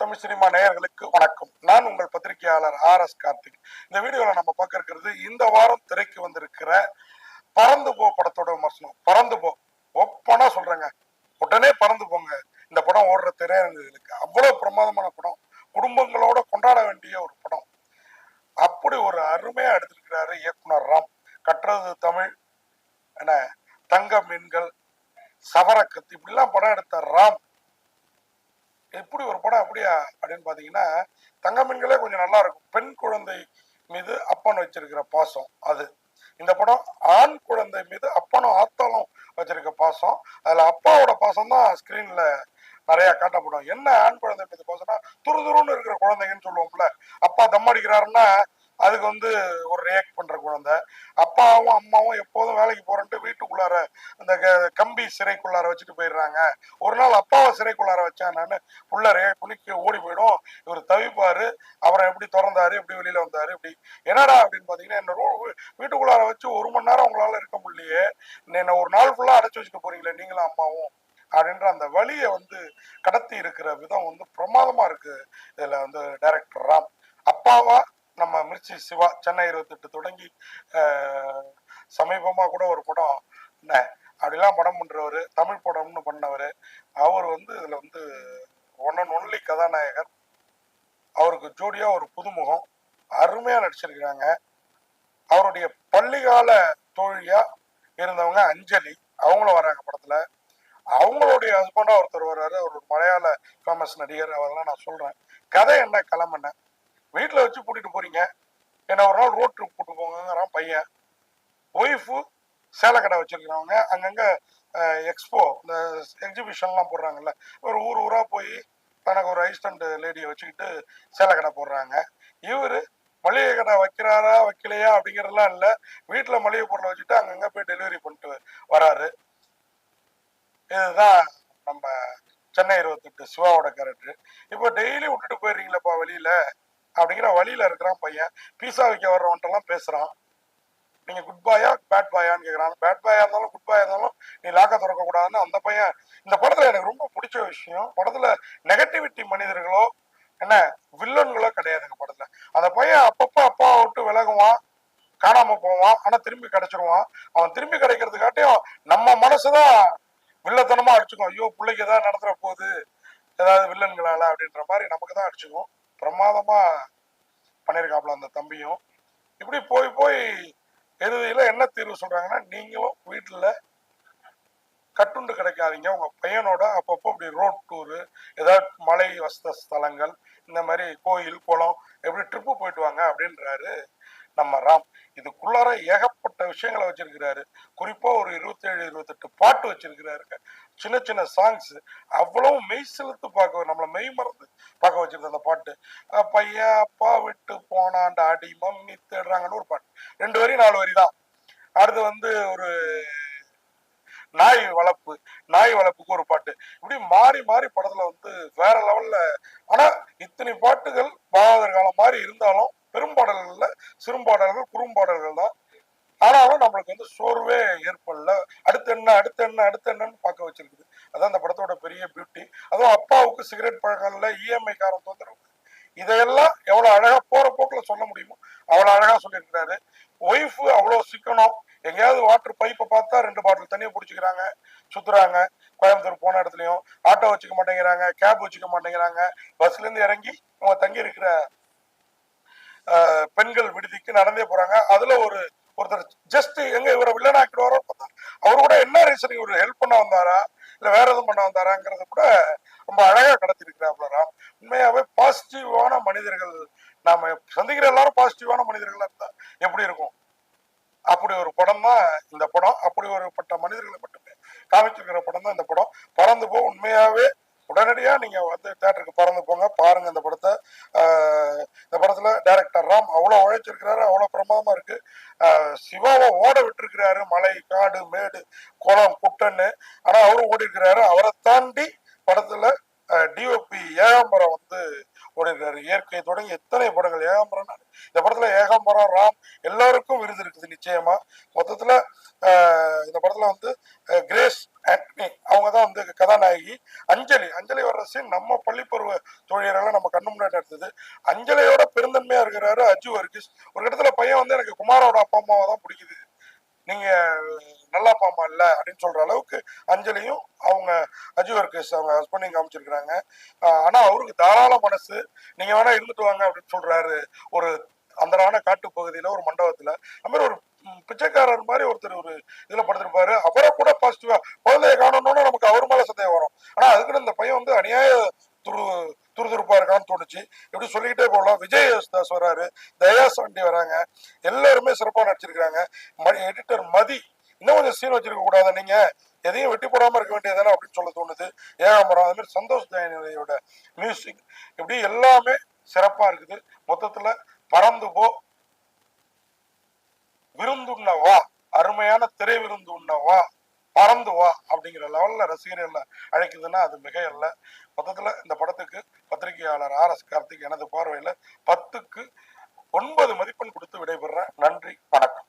Tamil cinema நேயர்களுக்கு வணக்கம். நான் உங்கள் பத்திரிகையாளர் ஆர் எஸ் கார்த்திக். இந்த வீடியோல நம்ம பார்க்க இருக்கிறது இந்த வாரம் திரைக்கு வந்திருக்கிற பறந்து போ படத்தோட விமர்சனம். பறந்து போ. ஒப்பனா சொல்றேங்க. உடனே பறந்து போங்க. இந்த படம் ஓடுற திரையரங்குகளுக்கு. அவ்வளவு பிரமாதமான படம். குடும்பங்களோட கொண்டாட வேண்டிய ஒரு படம். அப்படி ஒரு அருமையா எடுத்திருக்கிறாரு இயக்குனர் ராம். கற்றது தமிழ் என்ன தங்க மீன்கள் சவரக்கத்து இப்படிலாம் படம் எடுத்த ராம். எப்படி ஒரு படம் அப்படியா? அப்படின்னு பார்த்தீங்கன்னா தங்கமீன்களே கொஞ்சம் நல்லா இருக்கும். பெண் குழந்தை மீது அப்பன் வச்சிருக்கிற பாசம் அது. இந்த படம் ஆண் குழந்தை மீது அப்பனும் ஆத்தாலும் வச்சிருக்க பாசம். அதுல அப்பாவோட பாசம் தான் ஸ்க்ரீனில் நிறைய காட்டப்படும். என்ன ஆண் குழந்தை மீது பாசம்னா துரு துருன்னு இருக்கிற குழந்தைங்கன்னு சொல்லுவோம்ல. அப்பா தம் அடிக்கிறாருன்னா அதுக்கு வந்து ஒரு ரியாக்ட் பண்ற குழந்தை. அப்பாவும் அம்மாவும் எப்போதும் வேலைக்கு போறேன்ட்டு வீட்டுக்குள்ளார அந்த க- கம்பி சிறைக்குள்ளார வச்சுட்டு போயிடுறாங்க. ஒரு நாள் அப்பாவை சிறைக்குள்ளார வச்சேன் நான் உள்ள ரியாக்ட் பண்ணி ஓடி போயிடும். இவர் தவிப்பாரு. அவரை எப்படி திறந்தாரு எப்படி வெளியில வந்தாரு இப்படி என்னடா? அப்படின்னு பாத்தீங்கன்னா என்ன ரோ- வீட்டுக்குள்ளார வச்சு ஒரு மணி நேரம் உங்களால இருக்க முடியலையே. என்ன ஒரு நாள் ஃபுல்லா அடைச்சு வச்சுட்டு போறீங்களே நீங்களும் அம்மாவும். அப்படின்ற அந்த வழியை வந்து கடத்தி இருக்கிற விதம் வந்து பிரமாதமா இருக்கு. இதுல வந்து டைரக்டர் ராம். அப்பாவா நம்ம மிர்ச்சி சிவா சென்னை இருபத்தெட்டு தொடங்கி சமீபமாக சமீபமா கூட ஒரு படம் என்ன அப்படிலாம் படம் பண்றவர் தமிழ் படம்னு பண்ணவர் அவர் வந்து இதுல வந்து ஒன் அண்ட் ஒன்லி கதாநாயகர். அவருக்கு ஜோடியா ஒரு புதுமுகம். அருமையா நடிச்சிருக்கிறாங்க. அவருடைய பள்ளிகால தோழியா இருந்தவங்க அஞ்சலி. அவங்களும் வராங்க படத்துல. அவங்களுடைய ஹஸ்பண்டா ஒருத்தர் வர்றாரு. அவர் மலையாள ஃபேமஸ் நடிகர். அவரெல்லாம் நான் சொல்றேன். கதை என்ன களம் வீட்டில் வச்சு கூட்டிட்டு போறீங்க. என்ன ஒரு நாள் ரோட் ட்ரிப் கூட்டு போங்கிறான் பையன். ஒய்ஃபு சேலை கடை வச்சிருக்கிறவங்க. அங்கங்கே எக்ஸ்போ இந்த எக்ஸிபிஷன்லாம் போடுறாங்கல்ல. ஒரு ஊர் ஊராக போய் தனக்கு ஒரு ஐஸ்டண்ட் லேடியை வச்சுக்கிட்டு சேலை கடை போடுறாங்க. இவர் மளிகை கடை வைக்கிறாரா வைக்கலையா அப்படிங்கிறதுலாம் இல்லை. வீட்டில் மளிகை பொருளை வச்சுட்டு அங்கங்கே போய் டெலிவரி பண்ணிட்டு வராரு. இதுதான் நம்ம சென்னை இருபத்தெட்டு சிவாவோட கேரக்டர் இப்போ டெய்லி விட்டுட்டு போயிடுறீங்களேப்பா வெளியில? அப்படிங்கிற வழியில இருக்கிறான் பையன். பீஸா வைக்க வர்றவன்ட்டெல்லாம் பேசுறான். நீங்க குட் பாயா பேட் பாயான்னு கேக்குறான். பேட் பாயா இருந்தாலும் குட் பாயா இருந்தாலும் நீ லாக்க திறக்க கூடாதுன்னு அந்த பையன் இந்த படத்துல எனக்கு ரொம்ப பிடிச்ச விஷயம் படத்துல நெகட்டிவிட்டி மனிதர்களோ என்ன வில்லன்களோ கிடையாதுங்க படத்துல. அந்த பையன் அப்பப்போ அப்பாவை விட்டு விலகுவான் காணாம போவான் ஆனா திரும்பி கிடைச்சிருவான். அவன் திரும்பி கிடைக்கிறதுக்காட்டியும் நம்ம மனசுதான் வில்லத்தனமா அடிச்சுக்கும். ஐயோ பிள்ளைக்கு ஏதாவது நடத்துற போகுது ஏதாவது வில்லன்களால அப்படின்ற மாதிரி நமக்கு தான் அடிச்சுக்கும். பிரமாதமாக பண்ணியிருக்காப்புல அந்த தம்பியும். இப்படி போய் போய் இறுதியில் என்ன தீர்வு சொல்கிறாங்கன்னா நீங்களும் வீட்டில் கட்டுண்டு கிடைக்காதீங்க. உங்கள் பையனோட அப்பப்போ இப்படி ரோட் டூரு ஏதாவது மலை வசத ஸ்தலங்கள் இந்த மாதிரி கோயில் குளம் எப்படி ட்ரிப்பு போயிட்டு வாங்க அப்படின்றாரு. நம்ம ராம் இதுக்குள்ளார ஏகப்பட்ட விஷயங்களை வச்சிருக்கிறாரு. குறிப்பா ஒரு இருபத்தேழு இருபத்தெட்டு பாட்டு வச்சிருக்கிறாருங்க சின்ன சின்ன சாங்ஸ் அவ்வளவு மெய் செலுத்து பார்க்க நம்மள மெய் மறந்து பார்க்க வச்சிருந்த அந்த பாட்டு. பையன் அப்பா விட்டு போனான்டா அடி மம்மி தேடுறாங்கன்னு ஒரு பாட்டு. ரெண்டு வரி நாலு வரி தான். அடுத்து வந்து ஒரு நாய் வளர்ப்பு நாய் வளர்ப்புக்கு ஒரு பாட்டு. இப்படி மாறி மாறி படத்துல வந்து வேற லெவல்ல ஆனா இத்தனை பாட்டுகள் பாகவதர் காலம் மாதிரி இருந்தாலும் பெரும்பாடல்கள்ல பாடல்கள் குறும்பாடல்கள் தான். ஆனாலும் நம்மளுக்கு வந்து சோர்வே ஏற்படல. அடுத்து என்ன அடுத்து என்ன அடுத்து என்னன்னு பார்க்க வச்சிருக்குது. அதான் அந்த படத்தோட பெரிய பியூட்டி அதுவும் அப்பாவுக்கு சிகரெட் பழக்கம் இல்லை இஎம்ஐ காரம் தொந்தரவு இதையெல்லாம் எவ்வளவு அழகா போற போக்குல சொல்ல முடியுமோ அவ்வளவு அழகா சொல்லியிருக்கிறாரு. ஒய்ஃப் அவ்வளவு சிக்கனம். எங்கேயாவது வாட்டர் பைப்பை பார்த்தா ரெண்டு பாட்டில் தண்ணியை பிடிச்சிக்கிறாங்க சுத்துறாங்க. கோயம்புத்தூர் போன இடத்துலையும். ஆட்டோ வச்சுக்க மாட்டேங்கிறாங்க கேப் வச்சுக்க மாட்டேங்கிறாங்க. பஸ்ல இருந்து இறங்கி அவங்க தங்கி இருக்கிற பெண்கள் விடுதிக்கு நடந்தே போறாங்க. அதுல ஒரு ஒருத்தர் ஜஸ்ட் எங்க இவரை வில்லன் ஆக்கிடுவாரோ பார்த்தா அவர் கூட என்ன ரீசன் இவர் ஹெல்ப் பண்ண வந்தாரா இல்ல வேற எதுவும் பண்ண வந்தாராங்கிறத கூட ரொம்ப அழகா கடத்திருக்கிறாப்ல உண்மையாவே பாசிட்டிவான மனிதர்கள். நாம சந்திக்கிற எல்லாரும் பாசிட்டிவான மனிதர்களா இருந்தா எப்படி இருக்கும்? அப்படி ஒரு படம் தான் இந்த படம் அப்படி ஒரு பட்ட மனிதர்களை மட்டுமே காமிச்சிருக்கிற படம் தான் இந்த படம். பறந்து போ உண்மையாவே உடனடியாக நீங்கள் வந்து தேட்டருக்கு பறந்து போங்க. பாருங்கள் இந்த படத்தை. இந்த படத்தில் டேரக்டர் ராம் அவ்வளோ உழைச்சிருக்கிறாரு அவ்வளோ பிரமாதமாக இருக்குது சிவாவை ஓட விட்டுருக்கிறாரு மலை காடு மேடு குளம் குட்டன்னு. ஆனால் அவரும் ஓடி இருக்கிறாரு அவரை தாண்டி படத்தில் டிஓபி ஏகாம்பரம் வந்து ஓடிருக்காரு இயற்கை தொடங்கி எத்தனை படங்கள்? ஏகாம்பரம் இந்த படத்துல ஏகாம்பரம் ராம் எல்லாருக்கும் விருது இருக்குது நிச்சயமா. மொத்தத்துல இந்த படத்துல வந்து கிரேஸ் ஆக்னி அவங்க தான் வந்து கதாநாயகி. அஞ்சலி அஞ்சலி வர்ற சீன் நம்ம பள்ளிப்பருவ பருவ தோழியரெல்லாம் நம்ம கண்ணு முன்னாடி நடந்தது அஞ்சலியோட பெருந்தன்மையா இருக்கிறாரு அஜு வர்கீஸ். ஒரு இடத்துல பையன் வந்து எனக்கு குமாரோட அப்பா அம்மாவை தான் பிடிக்குது. நீங்க நல்லா பாமா இல்லை இல்ல அப்படின்னு சொல்ற அளவுக்கு அஞ்சலியும் அவங்க அஜய் வர்கீஸ் அவங்க ஹஸ்பண்டையும் காமிச்சிருக்கிறாங்க. ஆனா அவருக்கு தாராள மனசு. நீங்க வேணா இருந்துட்டு வாங்க அப்படின்னு சொல்றாரு. ஒரு அந்தரான காட்டு பகுதியில ஒரு மண்டபத்துல. அந்த மாதிரி ஒரு பிச்சைக்காரர் மாதிரி ஒருத்தர் ஒரு இதுல படுத்திருப்பாரு. அவரை கூட பாசிட்டிவா குழந்தைய காணணும்னா நமக்கு அவர் மேல சந்தேகம் வரும். ஆனா அதுக்குன்னு இந்த பையன் வந்து அநியாய இருக்கான்னு இப்படி சொல்லிக்கிட்டே போகலாம். விஜய் யேசுதாஸ் வராரு. தயா சாண்டி வராங்க. எல்லாருமே சிறப்பாக நடிச்சிருக்கிறாங்க. எடிட்டர் மதி இன்னும் கொஞ்சம் சீன் வச்சிருக்க கூடாது நீங்க? எதையும் வெட்டி போடாம இருக்க வேண்டியதானே அப்படின்னு சொல்ல தோணுது. ஏகாம்பரம் அது மாதிரி சந்தோஷ் ஜெயநிலையோட மியூசிக் இப்படி எல்லாமே சிறப்பா இருக்குது. மொத்தத்துல பறந்து போ. விருந்துண்ணவா அருமையான திரை விருந்து உண்ணவா பறந்து வா அப்படிங்கிற லெவலில் ரசிகர்களை அழைக்குதுன்னா அது மிக அல்ல மொத்தத்தில் இந்த படத்துக்கு பத்திரிகையாளர் ஆர் எஸ் கார்த்திக் எனது பார்வையில் பத்துக்கு ஒன்பது மதிப்பெண் கொடுத்து விடைபெறுறேன். நன்றி வணக்கம்.